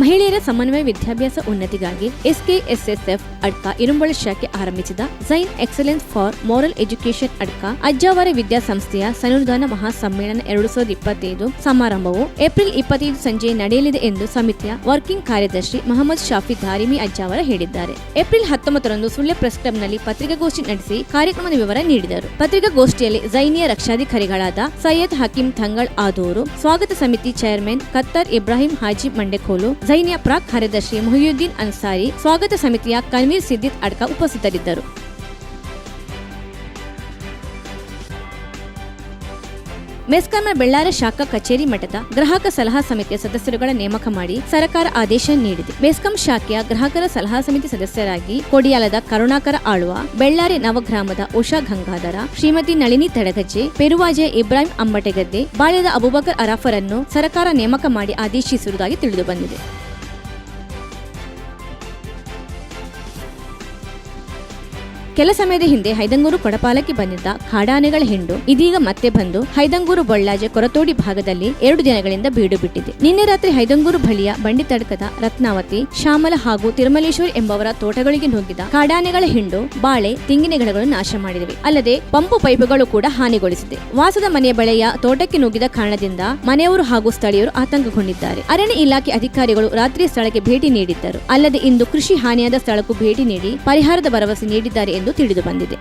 ಮಹಿಳೆಯರ ಸಮನ್ವಯ ವಿದ್ಯಾಭ್ಯಾಸ ಉನ್ನತಿಗಾಗಿ ಎಸ್ಕೆಎಸ್ಎಸ್ಎಫ್ ಅಡ್ಕ ಇರುಂಬಳ ಶಾಖೆ ಆರಂಭಿಸಿದ Jain excellence for moral education Adka Ajjavara ವಿದ್ಯಾಸಂಸ್ಥೆಯ ಸನುದಾನ ಮಹಾಸಮ್ಮೇಳನ ಎರಡು ಸಾವಿರದ ಇಪ್ಪತ್ತೈದು ಸಮಾರಂಭವು ಏಪ್ರಿಲ್ ಇಪ್ಪತ್ತೈದು ಸಂಜೆ ನಡೆಯಲಿದೆ ಎಂದು ಸಮಿತಿಯ ವರ್ಕಿಂಗ್ ಕಾರ್ಯದರ್ಶಿ ಮೊಹಮ್ಮದ್ ಶಾಫಿ ಧಾರಿಮಿ ಅಜ್ಜಾವರ ಹೇಳಿದ್ದಾರೆ. ಏಪ್ರಿಲ್ ಹತ್ತೊಂಬತ್ತರಂದು ಸುಳ್ಯ ಪ್ರೆಸ್ ಕ್ಲಬ್ನಲ್ಲಿ ಪತ್ರಿಕಾಗೋಷ್ಠಿ ನಡೆಸಿ ಕಾರ್ಯಕ್ರಮದ ವಿವರ ನೀಡಿದರು. ಪತ್ರಿಕಾಗೋಷ್ಠಿಯಲ್ಲಿ ಝೈನಿಯ ರಕ್ಷಾಧಿಕಾರಿಗಳಾದ ಸೈಯದ್ ಹಕೀಂ ಥಂಗಳ್ ಆದೂರು, ಸ್ವಾಗತ ಸಮಿತಿ ಚೇರ್ಮನ್ ಕತ್ತರ್ ಇಬ್ರಾಹಿಂ ಹಾಜಿ ಮಂಡೆಕೋಲು ಜೈನಿಯ ಪ್ರಾಕ್ ಕಾರ್ಯದರ್ಶಿ ಮೊಹಿಯುದ್ದೀನ್ ಅನ್ಸಾರಿ ಸ್ವಾಗತ ಸಮಿತಿಯ ಕನ್ವೀರ್ ಸಿದ್ದಿತ್ ಅಡ್ಕ ಉಪಸ್ಥಿತರಿದ್ದರು. ಮೆಸ್ಕಾಂನ ಬೆಳ್ಳಾರ ಶಾಖಾ ಕಚೇರಿ ಮಠದ ಗ್ರಾಹಕ ಸಲಹಾ ಸಮಿತಿಯ ಸದಸ್ಯರುಗಳ ನೇಮಕ ಮಾಡಿ ಸರ್ಕಾರ ಆದೇಶ ನೀಡಿದೆ. ಮೆಸ್ಕಾಂ ಶಾಖೆಯ ಗ್ರಾಹಕರ ಸಲಹಾ ಸಮಿತಿ ಸದಸ್ಯರಾಗಿ ಕೊಡಿಯಾಲದ ಕರುಣಾಕರ ಆಳುವ, ಬೆಳ್ಳಾರಿ ನವಗ್ರಾಮದ ಉಷಾ ಗಂಗಾಧರ, ಶ್ರೀಮತಿ ನಳಿನಿ ತಡಗಜ್ಜೆ, ಪೆರುವಾಜೆ ಇಬ್ರಾಹಿಂ ಅಂಬಟೆಗದ್ದೆ ಬಾಳ್ಯದ ಅಬುಬಕರ್ ಅರಾಫರನ್ನು ಸರ್ಕಾರ ನೇಮಕ ಮಾಡಿ ಆದೇಶಿಸಿರುವುದಾಗಿ ತಿಳಿದು ಕೆಲ ಸಮಯದ ಹಿಂದೆ ಹೈದಂಗೂರು ಕೊಡಪಾಲಕ್ಕೆ ಬಂದಿದ್ದ ಕಾಡಾನೆಗಳ ಹಿಂಡು ಇದೀಗ ಮತ್ತೆ ಬಂದು ಹೈದಂಗೂರು ಬೊಳ್ಳಾಜೆ ಕೊರತೋಡಿ ಭಾಗದಲ್ಲಿ ಎರಡು ದಿನಗಳಿಂದ ಬೀಡು ಬಿಟ್ಟಿದೆ. ನಿನ್ನೆ ರಾತ್ರಿ ಹೈದಂಗೂರು ಬಳಿಯ ಬಂಡಿ ತಡಕದ ರತ್ನಾವತಿ, ಶ್ಯಾಮಲ ಹಾಗೂ ತಿರುಮಲೇಶ್ವರ್ ಎಂಬವರ ತೋಟಗಳಿಗೆ ನುಗ್ಗಿದ ಕಾಡಾನೆಗಳ ಹಿಂಡು ಬಾಳೆ, ತೆಂಗಿನ ಗಿಡಗಳನ್ನು ನಾಶ ಮಾಡಿದವೆ. ಅಲ್ಲದೆ ಪಂಪು ಪೈಪುಗಳು ಕೂಡ ಹಾನಿಗೊಳಿಸಿದೆ. ವಾಸದ ಮನೆಯ ಬಳೆಯ ತೋಟಕ್ಕೆ ನುಗ್ಗಿದ ಕಾರಣದಿಂದ ಮನೆಯವರು ಹಾಗೂ ಸ್ಥಳೀಯರು ಆತಂಕಗೊಂಡಿದ್ದಾರೆ. ಅರಣ್ಯ ಇಲಾಖೆ ಅಧಿಕಾರಿಗಳು ರಾತ್ರಿ ಸ್ಥಳಕ್ಕೆ ಭೇಟಿ ನೀಡಿದ್ದರು. ಅಲ್ಲದೆ ಇಂದು ಕೃಷಿ ಹಾನಿಯಾದ ಸ್ಥಳಕ್ಕೂ ಭೇಟಿ ನೀಡಿ ಪರಿಹಾರದ ಭರವಸೆ ನೀಡಿದ್ದಾರೆ ತಿಳಿದು ಬಂದಿದೆ.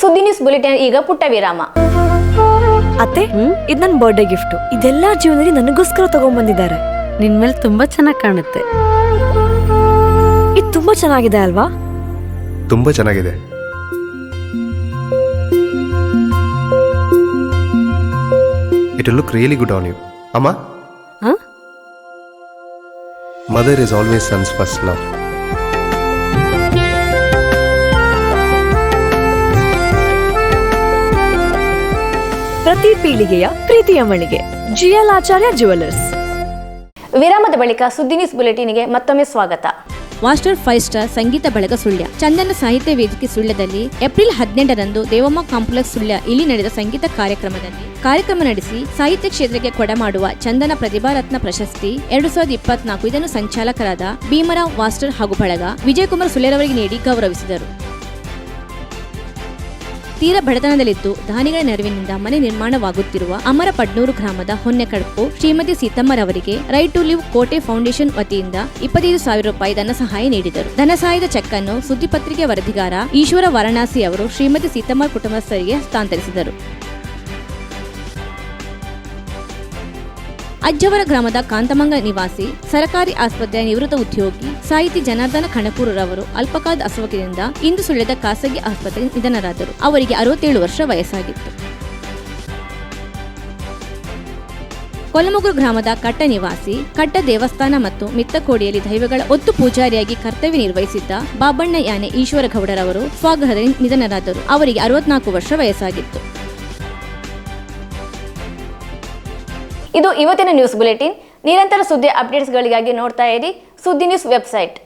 ಸುದ್ದಿ ನ್ಯೂಸ್ ಬುಲೆಟಿನ್ ಈಗ ಪುಟ್ಟ ವಿರಾಮ. ಅತ್ತೆ ಇದು ನನ್ನ ಬರ್ಡೇ ಗಿಫ್ಟ್ ಇದೆಲ್ಲ ಜೀವನದಲ್ಲಿ ನನಗೋಸ್ಕರ ತಗೊಂಡ್ಬಂದಿದ್ದಾರೆ ನಿನ್ ಮೇಲೆ ತುಂಬಾ ಚೆನ್ನಾಗಿ ಕಾಣುತ್ತೆ. ಇದು ತುಂಬಾ ಚೆನ್ನಾಗಿದೆ ಅಲ್ವಾ? ತುಂಬಾ ಚೆನ್ನಾಗಿದೆ. It look really good on you ಅಮ್ಮ? Mother is always sons first love ಪ್ರತಿ ಪೀಳಿಗೆಯ ಪ್ರೀತಿಯ ಮಳಿಗೆ ಜಿಎಲ್ ಆಚಾರ್ಯ ಜುವೆಲ್ಲರ್ಸ್ ವಿರಾಮದ ಬಳಿಕ ಸುದ್ದಿ ನ್ಯೂಸ್ ಬುಲೆಟಿನ್ಗೆ ಮತ್ತೊಮ್ಮೆ ಸ್ವಾಗತ. ಮಾಸ್ಟರ್ ಫೈವ್ ಸ್ಟಾರ್ ಸಂಗೀತ ಬಳಗ ಸುಳ್ಯ. ಚಂದನ ಸಾಹಿತ್ಯ ವೇದಿಕೆ ಸುಳ್ಯದಲ್ಲಿ ಏಪ್ರಿಲ್ ಹದಿನೆಂಟರಂದು ದೇವಮ್ಮ ಕಾಂಪ್ಲೆಕ್ಸ್ ಸುಳ್ಯ ಇಲ್ಲಿ ನಡೆದ ಸಂಗೀತ ಕಾರ್ಯಕ್ರಮದಲ್ಲಿ ಕಾರ್ಯಕ್ರಮ ನಡೆಸಿ ಸಾಹಿತ್ಯ ಕ್ಷೇತ್ರಕ್ಕೆ ಕೊಡಮಾಡುವ ಚಂದನ ಪ್ರತಿಭಾರತ್ನ ಪ್ರಶಸ್ತಿ ಎರಡು ಸಾವಿರದ ಇಪ್ಪತ್ನಾಲ್ಕು. ಇದನ್ನು ಸಂಚಾಲಕರಾದ ಭೀಮರಾವ್ ವಾಸ್ಟರ್ ಹಾಗೂ ಬಳಗ ವಿಜಯಕುಮಾರ್ ಸುಳ್ಯರವರಿಗೆ ನೀಡಿ ಗೌರವಿಸಿದರು. ತೀರ ಬಡತನದಲ್ಲಿದ್ದು ದಾನಿಗಳ ನೆರವಿನಿಂದ ಮನೆ ನಿರ್ಮಾಣವಾಗುತ್ತಿರುವ ಅಮರ ಪಡ್ನೂರು ಗ್ರಾಮದ Honnekadpu Shrimati ಸೀತಮ್ಮರವರಿಗೆ right to live Kote foundation ವತಿಯಿಂದ ಇಪ್ಪತ್ತೈದು ಸಾವಿರ ರೂಪಾಯಿ ಧನ ಸಹಾಯ ನೀಡಿದರು. ಧನ ಸಹಾಯದ ಚೆಕ್ ಅನ್ನು ಸುದ್ದಿಪತ್ರಿಕೆ ವರದಿಗಾರ ಈಶ್ವರ ವಾರಣಾಸಿ ಅವರು ಶ್ರೀಮತಿ ಸೀತಮ್ಮರ್ ಕುಟುಂಬಸ್ಥರಿಗೆ ಹಸ್ತಾಂತರಿಸಿದರು. ಅಜ್ಜವರ ಗ್ರಾಮದ ಕಾಂತಮಂಗ ನಿವಾಸಿ, ಸರಕಾರಿ ಆಸ್ಪತ್ರೆಯ ನಿವೃತ್ತ ಉದ್ಯೋಗಿ ಸಾಹಿತಿ ಜನಾರ್ದನ ಖಣಕೂರರವರು ಅಲ್ಪಕಾದ ಅಸುವಕಿನಿಂದ ಇಂದು ಸುಳ್ಯದ ಖಾಸಗಿ ಆಸ್ಪತ್ರೆ ನಿಧನರಾದರು. ಅವರಿಗೆ ಅರವತ್ತೇಳು ವರ್ಷ ವಯಸ್ಸಾಗಿತ್ತು. ಕೊಲಮುಗುರು ಗ್ರಾಮದ ಕಟ್ಟ ನಿವಾಸಿ, ಕಟ್ಟ ದೇವಸ್ಥಾನ ಮತ್ತು ಮಿತ್ತಕೋಡಿಯಲ್ಲಿ ದೈವಗಳ ಒತ್ತು ಪೂಜಾರಿಯಾಗಿ ಕರ್ತವ್ಯ ನಿರ್ವಹಿಸಿದ್ದ ಬಾಬಣ್ಣ ಯಾನೆ ಈಶ್ವರ ಗೌಡರವರು ಸ್ವಗೃಹದಲ್ಲಿ ನಿಧನರಾದರು. ಅವರಿಗೆ ಅರವತ್ನಾಲ್ಕು ವರ್ಷ ವಯಸ್ಸಾಗಿತ್ತು. ಇದು ಇವತ್ತಿನ ನ್ಯೂಸ್ ಬುಲೆಟಿನ್. ನಿರಂತರ ಸುದ್ದಿ ಅಪ್ಡೇಟ್ಸ್ಗಳಿಗಾಗಿ ನೋಡ್ತಾ ಇರಿ. ಸುದ್ದಿ ನ್ಯೂಸ್ ವೆಬ್ಸೈಟ್